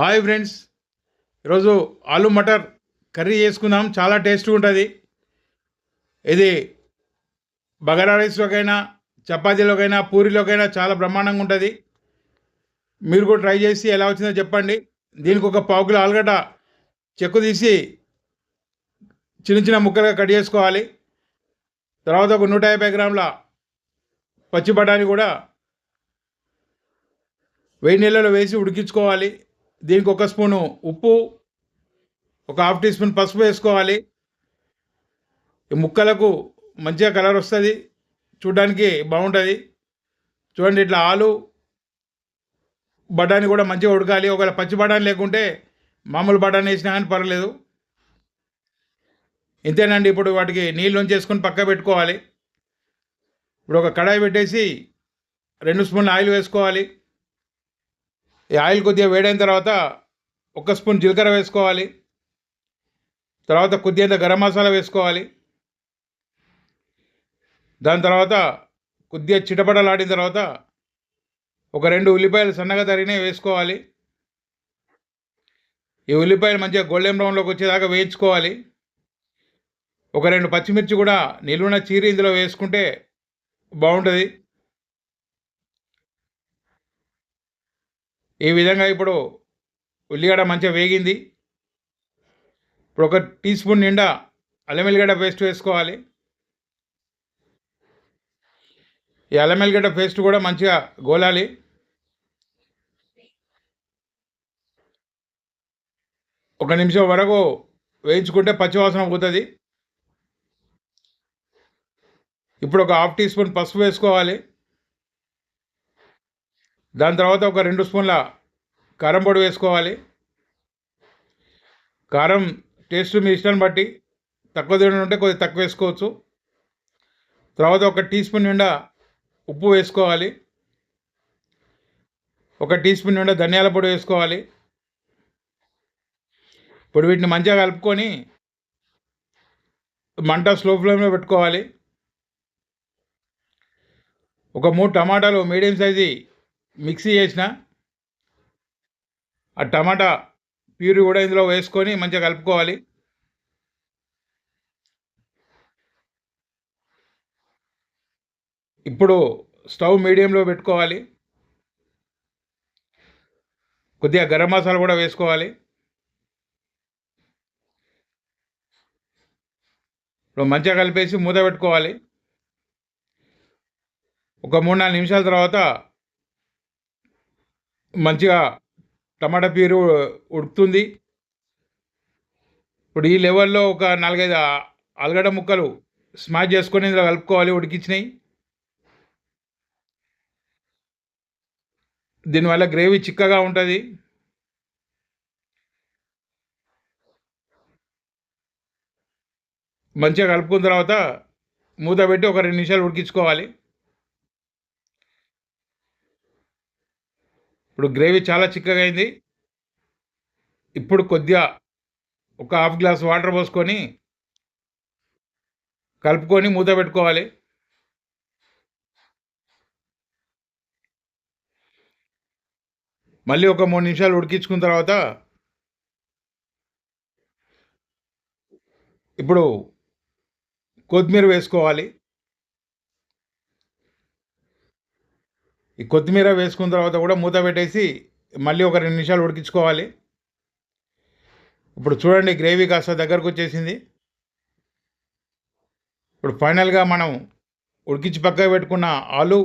Hi friends. ఈరోజు ఆలు matar curry చేసుకుందాం. చాలా టేస్ట్గా ఉంటుంది. ఇది బగారా రైస్లోకైనా చపాతీలోకైనా పూరీలోకైనా చాలా బ్రహ్మాండంగా ఉంటుంది. మీరు కూడా ట్రై చేసి ఎలా వచ్చిందో చెప్పండి. దీనికి ఒక పావు కిలో ఆలుగడ్డ చెక్కు తీసి చిన్న చిన్న ముక్కలుగా కట్ చేసుకోవాలి. తర్వాత ఒక నూట యాభై గ్రాముల పచ్చి బఠానీ కూడా వేడి నీళ్ళలో వేసి ఉడికించుకోవాలి. దీనికి ఒక స్పూను ఉప్పు ఒక హాఫ్ టీ స్పూన్ పసుపు వేసుకోవాలి. ఈ ముక్కలకు మంచిగా కలర్ వస్తుంది. చూడడానికి బాగుంటుంది. చూడండి ఇట్లా ఆలు బఠానీ కూడా మంచిగా ఉడకాలి. ఒకవేళ పచ్చి బఠానీ లేకుంటే మామూలు బఠానీ వేసినా కానీ పర్వాలేదు. ఇంతేనండి ఇప్పుడు వాటికి నీళ్ళు ఉంచేసుకొని పక్క పెట్టుకోవాలి. ఇప్పుడు ఒక కడాయి పెట్టేసి రెండు స్పూన్లు ఆయిల్ వేసుకోవాలి. ఈ ఆయిల్ కొద్దిగా వేడైన తర్వాత ఒక స్పూన్ జీలకర్ర వేసుకోవాలి. తర్వాత కొద్దిగా గరం మసాలా వేసుకోవాలి. దాని తర్వాత కొద్దిగా చిటపటలాడిన తర్వాత ఒక రెండు ఉల్లిపాయలు సన్నగా తరిగినవి వేసుకోవాలి. ఈ ఉల్లిపాయలు మంచిగా గోల్డెన్ బ్రౌన్లోకి వచ్చేదాకా వేయించుకోవాలి. ఒక రెండు పచ్చిమిర్చి కూడా నిలువున చీరి ఇందులో వేసుకుంటే బాగుంటుంది. ఈ విధంగా ఇప్పుడు ఉల్లిగడ్డ మంచిగా వేగింది. ఇప్పుడు ఒక టీ స్పూన్ నిండా అల్లం ఎల్లిగడ్డ పేస్ట్ వేసుకోవాలి. ఈ అల్లం ఎల్లిగడ్డ పేస్ట్ కూడా మంచిగా గోలాలి. ఒక నిమిషం వరకు వేయించుకుంటే పచ్చివాసన పోతుంది. ఇప్పుడు ఒక హాఫ్ టీ స్పూన్ పసుపు వేసుకోవాలి. దాని తర్వాత ఒక రెండు స్పూన్ల కారం పొడి వేసుకోవాలి. కారం టేస్ట్ మీ ఇష్టాన్ని బట్టి తక్కువ తినడం ఉంటే కొద్దిగా తక్కువ వేసుకోవచ్చు. తర్వాత ఒక టీ స్పూన్ నిండా ఉప్పు వేసుకోవాలి. ఒక టీ స్పూన్ నిండా ధనియాల పొడి వేసుకోవాలి. ఇప్పుడు వీటిని మంచిగా కలుపుకొని మంట స్లో ఫ్లేమ్లో పెట్టుకోవాలి. ఒక మూడు టమాటాలు మీడియం సైజు మిక్సీ చేసిన ఆ టమాటా ప్యూరీ కూడా ఇందులో వేసుకొని మంచిగా కలుపుకోవాలి. ఇప్పుడు స్టవ్ మీడియంలో పెట్టుకోవాలి. కొద్దిగా గరం మసాలా కూడా వేసుకోవాలి. ఇప్పుడు మంచిగా కలిపేసి మూత పెట్టుకోవాలి. ఒక మూడు నాలుగు నిమిషాల తర్వాత మంచిగా టమాటా పీరు ఉడుకుతుంది. ఇప్పుడు ఈ లెవెల్లో ఒక నాలుగైదు ఆలుగడ్డ ముక్కలు స్మాష్ చేసుకొని ఇందులో కలుపుకోవాలి ఉడికించినాయి దీనివల్ల గ్రేవీ చిక్కగా ఉంటుంది. మంచిగా కలుపుకున్న తర్వాత మూత పెట్టి ఒక రెండు నిమిషాలు ఉడికించుకోవాలి. ఇప్పుడు గ్రేవీ చాలా చిక్కగా అయింది. ఇప్పుడు కొద్దిగా ఒక హాఫ్ గ్లాస్ వాటర్ పోసుకొని కలుపుకొని మూత పెట్టుకోవాలి. మళ్ళీ ఒక మూడు నిమిషాలు ఉడికించుకున్న తర్వాత ఇప్పుడు కొత్తిమీర వేసుకోవాలి. ఈ కొత్తిమీర వేసుకున్న తర్వాత కూడా మూత పెట్టేసి మళ్ళీ ఒక రెండు నిమిషాలు ఉడికించుకోవాలి. ఇప్పుడు చూడండి గ్రేవీ కాస్త దగ్గరకు వచ్చేసింది. ఇప్పుడు ఫైనల్గా మనం ఉడికించి పక్కకు పెట్టుకున్న ఆలు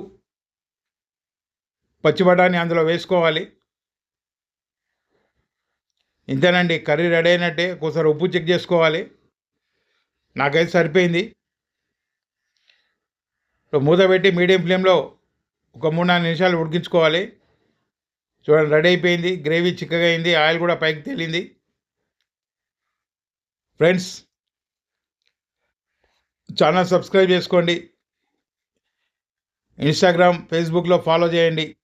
పచ్చి బఠానీ అందులో వేసుకోవాలి. ఇంతేనండి కర్రీ రెడీ అయినట్టే ఒకసారి ఉప్పు చెక్ చేసుకోవాలి. నాకైతే సరిపోయింది. ఇప్పుడు మూత పెట్టి మీడియం ఫ్లేమ్లో ఒక మూడు నాలుగు నిమిషాలు ఉడికించుకోవాలి. చూడండి రెడీ అయిపోయింది. గ్రేవీ చిక్కగా అయింది. ఆయిల్ కూడా పైకి తేలింది. ఫ్రెండ్స్ ఛానల్ సబ్స్క్రైబ్ చేసుకోండి. ఇన్స్టాగ్రామ్ ఫేస్బుక్లో ఫాలో చేయండి.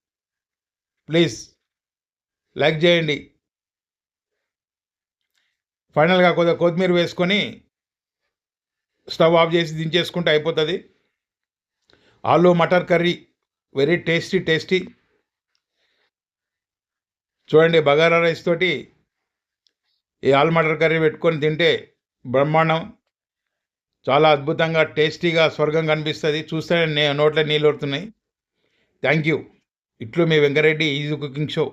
ప్లీజ్ లైక్ చేయండి. ఫైనల్గా కొద్దిగా కొత్తిమీర వేసుకొని స్టవ్ ఆఫ్ చేసి దించేసుకుంటే అయిపోతుంది. ఆలు matar curry very tasty tasty. చూడండి బగారా రైస్ తోటి ఈ ఆల్ మటర్ కర్రీ పెట్టుకొని తింటే బ్రహ్మాండం. చాలా అద్భుతంగా టేస్టీగా స్వర్గం కనిపిస్తుంది చూస్తేనే నోట్లో నీళ్ళు ఊరుతున్నాయి థ్యాంక్ యూ. ఇట్లు మీ వెంకరెడ్డి ఈజీ కుకింగ్ షో.